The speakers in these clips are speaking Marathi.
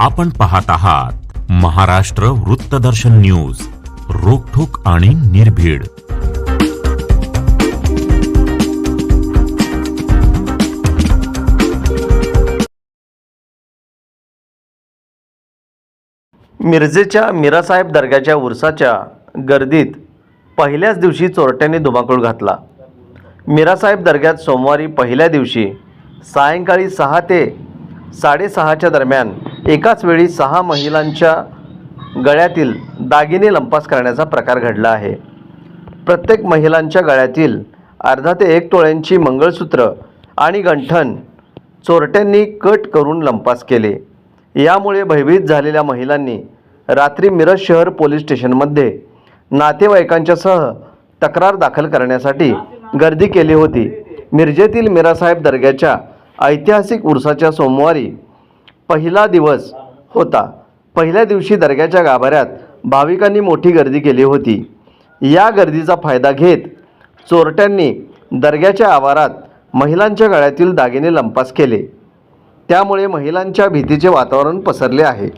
आपण पाहत आहात महाराष्ट्र वृत्तदर्शन न्यूज रोखोक आणि निर्भीड. मिरजेच्या मिरासाहेब दर्ग्याच्या उरसाच्या गर्दीत पहिल्याच दिवशी चोरट्यांनी धुमाकूळ घातला. मीरासाहेब दर्ग्यात सोमवारी पहिल्या दिवशी सायंकाळी सहा ते साडेसहाच्या दरम्यान एकाच वेळी सहा महिलांच्या गळ्यातील दागिने लंपास करण्याचा प्रकार घडला आहे. प्रत्येक महिलांच्या गळ्यातील अर्धा ते एक तोळ्यांची मंगळसूत्र आणि गंठण चोरट्यांनी कट करून लंपास केले. यामुळे भयभीत झालेल्या महिलांनी रात्री मिरज शहर पोलीस स्टेशनमध्ये नातेवाईकांच्यासह तक्रार दाखल करण्यासाठी गर्दी केली होती. मिरजेतील मिरासाहेब दर्ग्याच्या ऐतिहासिक उरसाच्या सोमवारी पहिला दिवस होता. पहिल्या दिवशी दर्ग्याच्या गाभाऱ्यात भाविकांनी मोठी गर्दी केली होती. या गर्दीचा फायदा घेत चोरट्यांनी दर्ग्याच्या आवारात महिलांच्या गळ्यातील दागिने लंपास केले. त्यामुळे महिलांच्या भीतीचे वातावरण पसरले आहे.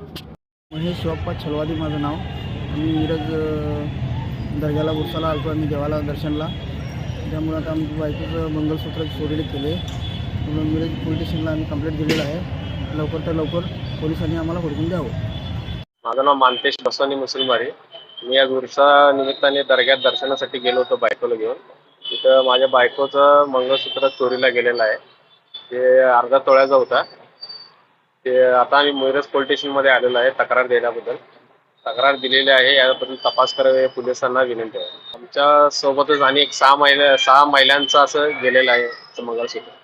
महेश शिवप्पा छलवादी माझं नाव. आम्ही मिरज दर्ग्याला उरसाला आलो आम्ही देवाला दर्शनला. त्यामुळे आता आमच्या बायकोचं मंगलसूत्र चोरीले केले. मिरज पोलीस स्टेशनला आम्ही कंप्लेंट दिलेलं आहे. लवकर तर लवकर पोलिसांनी आम्हाला हुडकून द्यावं. माझं नाव मानतेश बसवानी मुसलमारी. मी आज उरसा निमित्ताने दर्ग्यात दर्शनासाठी गेलो होतो बायकोला घेऊन. तिथं माझ्या बायकोचं मंगळसूत्र चोरीला गेलेलं आहे. ते अर्धा तोळ्याचा होता. ते आता आम्ही मिरज पोलीस स्टेशनमध्ये आलेलो आहे तक्रार देण्याबद्दल. तक्रार दिलेली आहे याबद्दल तपास करावे पोलिसांना विनंती आहे. आमच्या सोबतच आणि एक सहा महिला सहा महिलांचं असं गेलेलं आहे मंगळसूत्र.